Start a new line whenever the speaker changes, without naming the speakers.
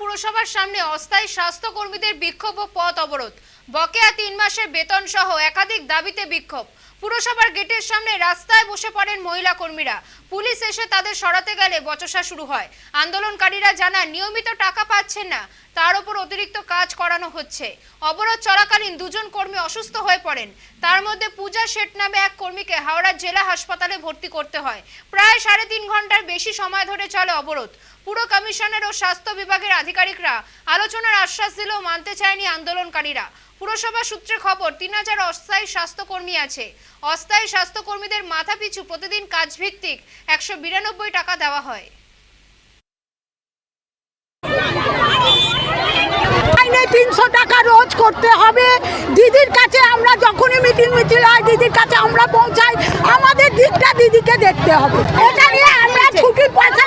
পুরসভার সামনে অস্থায়ী স্বাস্থ্যকর্মীদের বিক্ষোভ ও পথ অবরোধ। বকেয়া তিন মাসের বেতন সহ একাধিক দাবিতে বিক্ষোভ। পুরসভার গেটের সামনে রাস্তায় বসে পড়েন মহিলা কর্মীরা। পুলিশ এসে তাদের সরাতে গেলে বচসা শুরু হয়। আন্দোলনকারীরা জানান নিয়মিত টাকা পাচ্ছেন না। তার উপর অতিরিক্ত কাজ করানো হচ্ছে। অবরোধ চলাকালীন দুজন কর্মী অসুস্থ হয়ে পড়েন। তার মধ্যে পূজা শেঠ নামে এক কর্মীকে হাওড়া জেলা হাসপাতালে ভর্তি করতে হয়। প্রায় সাড়ে তিন ঘণ্টার বেশি সময় ধরে চলে অবরোধ। পুরো কমিশনের ও স্বাস্থ্য বিভাগের আধিকারিকরা আলোচনার আশ্বাস দিলেও মানতে চায়নি আন্দোলনকারীরা। পুরসভা সূত্রে খবর, তিন হাজার অস্থায়ী স্বাস্থ্যকর্মী আছে। অস্থায়ী স্বাস্থ্যকর্মীদের মাথা পিছু প্রতিদিন কাজ ভিত্তিক একশো বিরানব্বই টাকা দেওয়া হয়।
আইনে তিনশো টাকা রোজ করতে হবে। দিদির কাছে আমরা যখনই মিটিং মিছিল হয়, দিদির কাছে আমরা পৌঁছাই। আমাদের দিকটা দিদিকে দেখতে হবে। এটা নিয়ে আমরা ছুটির পয়সা